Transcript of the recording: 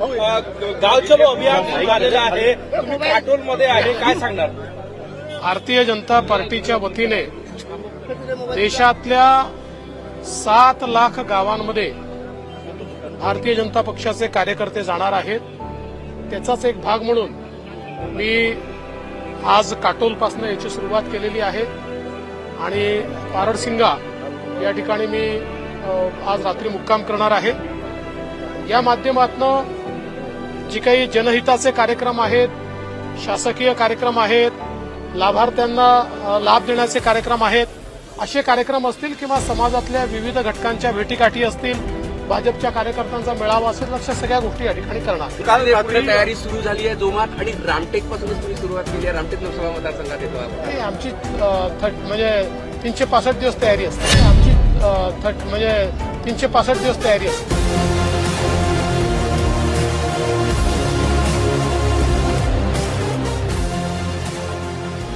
गाव चलो अभियान झालेलं आहे. तुम्ही काटोलमध्ये आहे काय सांगणार? भारतीय जनता पार्टीच्या वतीने देशातल्या सात लाख गावांमध्ये भारतीय जनता पक्षाचे कार्यकर्ते जाणार आहेत. त्याचाच एक भाग म्हणून मी आज काटोलपासून याची सुरुवात केलेली आहे. आणि पारडसिंगा या ठिकाणी मी आज रात्री मुक्काम करणार आहे. या माध्यमातनं जी काही जनहिताचे कार्यक्रम आहेत शासकीय कार्यक्रम आहेत लाभार्थ्यांना लाभ देण्याचे कार्यक्रम आहेत असे कार्यक्रम असतील किंवा समाजातल्या विविध घटकांच्या भेटीगाठी असतील भाजपच्या कार्यकर्त्यांचा मेळावा असेल अशा सगळ्या गोष्टी या ठिकाणी करणार. काल रात्री तयारी सुरू झाली आहे जोमात आणि रामटेक पासूनच तुम्ही सुरुवात केली आहे. रामटेक लोकसभा मतदारसंघात येतो आमची म्हणजे तीनशे पासष्ट दिवस तयारी असते. आमची थट म्हणजे तीनशे पासष्ट दिवस तयारी असते.